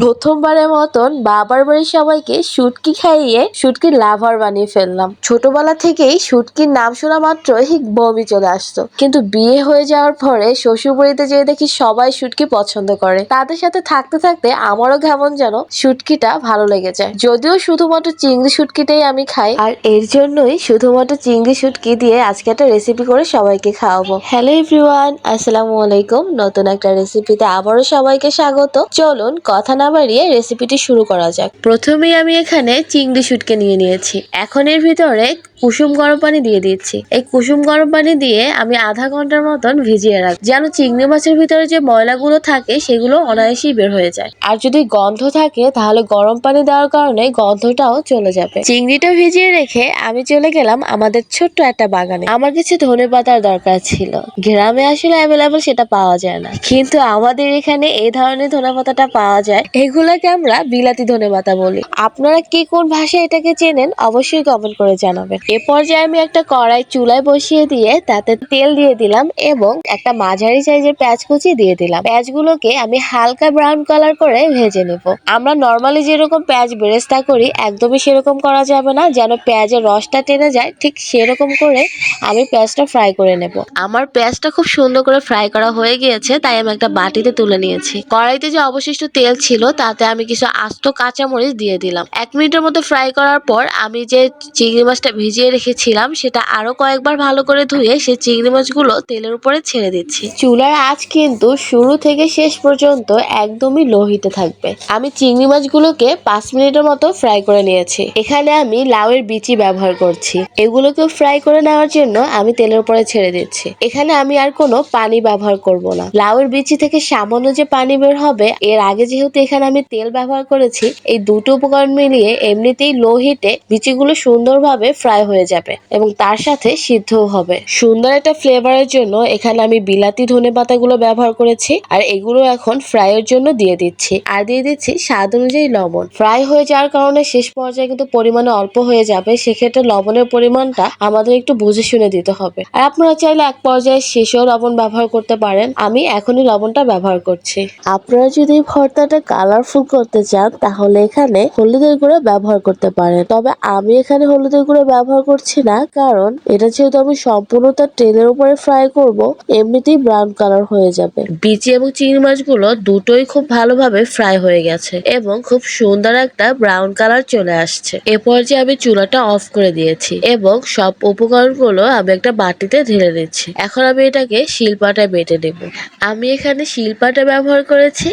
প্রথমবারের মতন বাবার বাড়ির সবাইকে শুটকি খাইয়ে শুটকির লাভার বানিয়ে ফেললাম। ছোটবেলা থেকেই শুটকির নাম শোনা মাত্রই বমি চলে আসতো। কিন্তু বিয়ে হয়ে যাওয়ার পরে শ্বশুর বাড়িতে যেয়ে দেখি সবাই শুটকি পছন্দ করে। তাদের সাথে থাকতে থাকতে আমারও কেমন যেন শুটকিটা ভালো লেগে যায়। যদিও শুধুমাত্র চিংড়ি শুটকিটাই আমি খাই, আর এর জন্যই শুধুমাত্র চিংড়ি শুটকি দিয়ে আজকে একটা রেসিপি করে সবাইকে খাওয়াবো। হ্যালো এভরিওয়ান, আসসালামু আলাইকুম। নতুন একটা রেসিপিতে আবারও সবাইকে স্বাগত। চলুন কথা না বাড়িয়ে রেসিপিটি শুরু করা যাক। প্রথমেই আমি এখানে চিংড়ি শুটকে নিয়ে নিয়েছি। এখন এর ভিতরে কুসুম গরম পানি দিয়ে দিচ্ছি। এই কুসুম গরম পানি দিয়ে আমি আধা ঘণ্টার মতন ভিজিয়ে রাখি যেন চিংড়ি মাছের ভিতরে যে ময়লাগুলো থাকে, সেগুলো অনায়াসেই বের হয়ে যায়। আর যদি গন্ধ থাকে, তাহলে গরম পানি দেওয়ার কারণে গন্ধটাও চলে যাবে। চিংড়িটা ভিজিয়ে রেখে আমি চলে গেলাম আমাদের ছোট্ট একটা বাগানে। আমার কিছু ধনে পাতার দরকার ছিল। গ্রামে আসলে অ্যাভেলেবল সেটা পাওয়া যায় না। কিন্তু আমাদের এখানে এই ধরনের ধনে পাতাটা পাওয়া যায়। এগুলাকে আমরা বিলাতি ধনে পাতা বলি। আপনারা কি কোন ভাষায় এটাকে চেনেন, অবশ্যই কমেন্ট করে জানাবেন। এ পর্যায়ে আমি একটা কড়াই চুলায় বসিয়ে দিয়ে তাতে তেল দিয়ে দিলাম এবং একটা মাঝারি সাইজের পেঁয়াজ কুচি দিয়ে দিলাম। পেঁয়াজগুলোকে আমি হালকা ব্রাউন কালার করে ভেজে নেব। আমরা নর্মালি যেরকম পেঁয়াজ বেরেস্তা করি, একদমই সেরকম করা যাবে না। যেন পেঁয়াজের রসটা টেনে যায়, ঠিক সেরকম করে আমি পেঁয়াজটা ফ্রাই করে নেব। আমার পেঁয়াজটা খুব সুন্দর করে ফ্রাই করা হয়ে গিয়েছে, তাই আমি একটা বাটিতে তুলে নিয়েছি। কড়াইতে যে অবশিষ্ট তেল ছিল, তাতে আমি কিছু আস্ত কাঁচামরিচ দিয়ে দিলাম। এক মিনিটের মতো ফ্রাই করার পর আমি যে চিংড়ি মাছটা ভিজিয়ে রেখেছিলাম, সেটা আরও কয়েকবার ভালো করে ধুয়ে সে চিংড়ি মাছগুলো তেলের উপরে ছেড়ে দিচ্ছি। চুলার আঁচ কিন্তু শুরু থেকে শেষ পর্যন্ত একদমই লো হিটে থাকবে। আমি চিংড়ি মাছগুলোকে পাঁচ মিনিটের মতো ফ্রাই করে নিয়েছি। এখানে আমি লাউয়ের বিচি ব্যবহার করছি। এগুলোকে ফ্রাই করে নেওয়ার জন্য আমি তেলের উপরে ছেড়ে দিচ্ছি। এখানে আমি আর কোনো পানি ব্যবহার করব না। লাউয়ের বিচি থেকে সামান্য যে পানি বের হবে, এর আগে যেহেতু এখানে আমি তেল ব্যবহার করেছি, এই দুটো উপকরণ মিলিয়ে এমনিতেই লো হিটে বিচিগুলো সুন্দরভাবে ফ্রাই হয়ে যাবে এবং তার সাথে সিদ্ধও হবে। সুন্দর একটা ফ্লেভারের জন্য এখানে আমি বিলাতি ধনে পাতাগুলো ব্যবহার করেছি আর এগুলো এখন ফ্রাই এর জন্য দিয়ে দিচ্ছি। আর দিয়ে দিচ্ছি স্বাদ অনুযায়ী লবণ। ফ্রাই হয়ে যাওয়ার কারণে শেষ পর্যায়ে কিন্তু পরিমাণে অল্প হয়ে যাবে, সেক্ষেত্রে লবণের পরিমাণটা আমাদের একটু বুঝে শুনে দিতে হবে। আর আপনারা চাইলে এক পর্যায়ে শেষেও লবণ ব্যবহার করতে পারেন। আমি এখনই লবণটা ব্যবহার করছি। আপনারা যদি ভর্তাটা কালারফুল করতে চান, তাহলে এখানে হলুদের গুঁড়ো ব্যবহার করতে পারেন। তবে আমি এখানে হলুদের গুঁড়ো ব্যবহার করছি না, কারণ এটা যেহেতু আমি সম্পূর্ণ তার তেলের উপরে ফ্রাই করব, এমনিতেই ব্রাউন কালার হয়ে যাবে। বিচি এবং চিংড়ি মাছগুলো দুটোই খুব ভালোভাবে ফ্রাই হয়ে গেছে এবং খুব সুন্দর একটা ব্রাউন কালার চলে আসছে। এ পর্যায়ে আমি চুলাটা অফ করে দিয়েছি এবং সব উপকরণগুলো আমি একটা বাটিতে ঢেলে দিচ্ছি এখন আমি এটাকে শিলপাটায় বেটে নেব। আমি এখানে শিলপাটা ব্যবহার করেছি,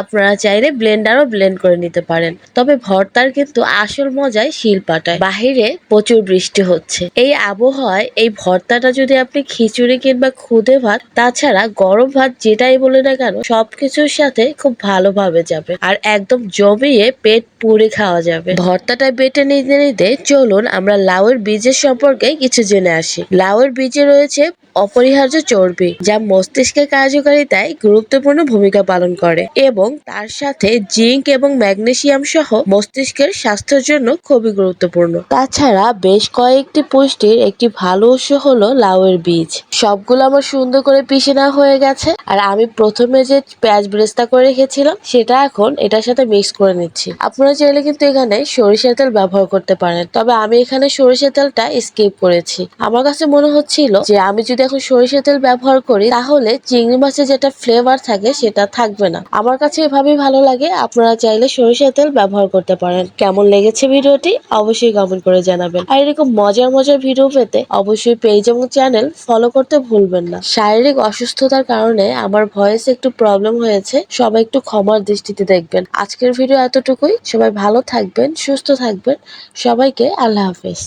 আপনারা চাইলে ব্লেন্ডারও ব্লেন্ড করে নিতে পারেন। তবে ভর্তার কিন্তু আসল মজাই শিলপাটায়। বাহিরে প্রচুর বৃষ্টি হচ্ছে। এই আবহাওয়ায় এই ভর্তাটা যদি আপনি খিচুড়ি কিংবা খুদে ভাত, তাছাড়া গরম ভাত যেটাই বলে না কেন, সবকিছুর সাথে খুব ভালোভাবে যাবে আর একদম জমিয়ে পেট পুড়ে খাওয়া যাবে। ভর্তাটা বেটে নিতে নিতে চলুন আমরা লাউয়ের বীজের সম্পর্কে কিছু জেনে আসি। লাউয়ের বীজে রয়েছে অপরিহার্য চর্বি, যা মস্তিষ্কের কার্যকারিতায় গুরুত্বপূর্ণ ভূমিকা পালন করে এবং তার সাথে জিঙ্ক এবং ম্যাগনেসিয়াম সহ মস্তিষ্কের স্বাস্থ্যের জন্য খুবই গুরুত্বপূর্ণ। তাছাড়া বেশ কয়েকটি পুষ্টির একটি ভালো উৎস হলো লাউয়ের বীজ। সবগুলো আমার সুন্দর করে পিষে নেওয়া হয়ে গেছে। আর আমি প্রথমে যে পেঁয়াজ ব্রেস্তা করে রেখেছিলাম, সেটা এখন এটার সাথে মিক্স করে নিচ্ছি। আপনারা চাইলে কিন্তু এখানে সরিষার তেল ব্যবহার করতে পারেন। তবে আমি এখানে সরিষার তেলটা স্কিপ করেছি। আমার কাছে মনে হচ্ছিল যে আমি যদি এখন সরিষার তেল ব্যবহার করি, তাহলে চিংড়ি মাছের যেটা ফ্লেভার থাকে, সেটা থাকবে না। আমার কাছে এভাবেই ভালো লাগে। আপনারা চাইলে সরিষার তেল ব্যবহার করতে পারেন। কেমন লেগেছে ভিডিওটি, অবশ্যই কমেন্ট করে জানাবেন। আর এরকম মজার মজার ভিডিও পেতে অবশ্যই পেজ এবং চ্যানেল ফলো করতে ভুলবেন না। শারীরিক অসুস্থতার কারণে আমার ভয়েস একটু প্রবলেম হয়েছে, সবাই একটু ক্ষমার দৃষ্টিতে দেখবেন। আজকের ভিডিও এতটুকুই। সবাই ভালো থাকবেন, সুস্থ থাকবেন। সবাইকে আল্লাহ হাফেজ।